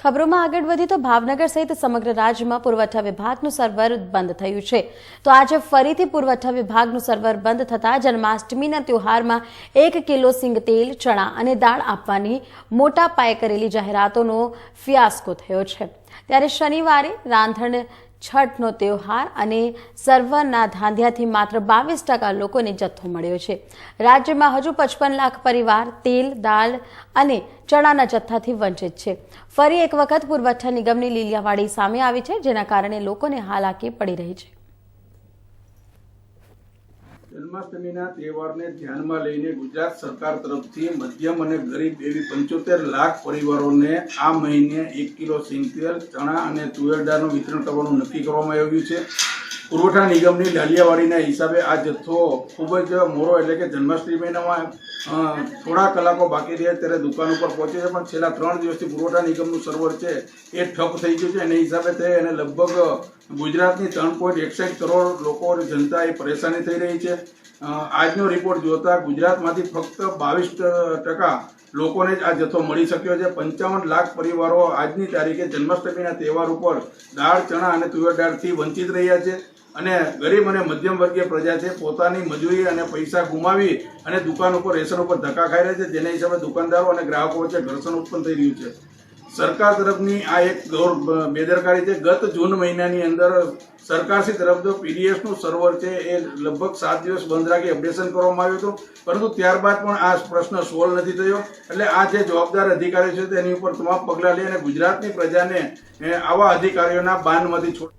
ખબરોમાં આગળ વધી તો ભાવનગર સહિત સમગ્ર રાજ્યમાં પુરવઠા વિભાગનું સર્વર બંધ થયું છે. તો આજે ફરીથી પુરવઠા વિભાગનું સર્વર બંધ થતાં જન્માષ્ટમીના તહેવારમાં એક કિલો સિંગ તેલ, ચણા અને દાળ આપવાની મોટા પાયે કરેલી જાહેરાતોનો ફિયાસ્કો થયો છે. ત્યારે શનિવારે રાંધણ છઠનો તહેવાર અને સર્વરના ધાંધ્યાથી માત્ર બાવીસ ટકા લોકોને જથ્થો મળ્યો છે. રાજ્યમાં હજુ પચપન લાખ પરિવાર તેલ, દાળ અને ચણાના જથ્થાથી વંચિત છે. ફરી એક વખત પુરવઠા નિગમની લીલિયાવાડી સામે આવી છે, જેના કારણે લોકોને હાલાકી પડી રહી છે. જન્માષ્ટમીના તહેવારને ધ્યાનમાં લઈને ગુજરાત સરકાર તરફથી મધ્યમ અને ગરીબ એવી પંચોતેર લાખ પરિવારોને આ મહિને એક કિલો સિંગતેલ, ચણા અને તુવેર દાળનું વિતરણ કરવાનું નક્કી કરવામાં આવ્યું છે. પુરવઠા નિગમની લાલિયાવાડીના હિસાબે આ જથ્થો ખૂબ જ મોડો એટલે કે જન્માષ્ટમી મહિનામાં થોડા કલાકો બાકી રહ્યા ત્યારે દુકાન ઉપર પહોંચે છે. પણ છેલ્લા ત્રણ દિવસથી પુરવઠા નિગમનું સર્વર છે એ ઠપ થઈ ગયું છે. એને હિસાબે થઈ અને લગભગ ગુજરાતની ત્રણ પોઈન્ટ એકસઠ કરોડ લોકો એ પરેશાની થઈ રહી છે. આજનો રિપોર્ટ જોતા ગુજરાતમાંથી ફક્ત બાવીસ ટકા લોકોને જ આ જથ્થો મળી શક્યો છે. પંચાવન લાખ પરિવારો આજની તારીખે જન્માષ્ટમીના તહેવાર ઉપર દાળ, ચણા અને તુવેર દાળથી વંચિત રહ્યા છે અને ગરીબ અને મધ્યમ વર્ગીય પ્રજા છે. પોતાની મજૂરી અને પૈસા ગુમાવી અને દુકાન ઉપર, રેશન ઉપર ધક્કા ખાઈ રહ્યા છે. જેના હિસાબે દુકાનદારો અને ગ્રાહકો વચ્ચે ઘર્ષણ ઉત્પન્ન થઈ રહ્યું છે. સરકાર તરફની આ એક બેદરકારી છે. ગત જૂન મહિનાની અંદર સરકારશ્રી તરફ જો પીડીએસનું સર્વર છે એ લગભગ સાત દિવસ બંધ રાખી અપડેશન કરવામાં આવ્યું હતું. પરંતુ ત્યારબાદ પણ આ પ્રશ્ન સોલ્વ નથી થયો. એટલે આ જે જવાબદાર અધિકારી છે તેની ઉપર તમામ પગલાં લઈ અને ગુજરાતની પ્રજાને આવા અધિકારીઓના બાનમાંથી છોડ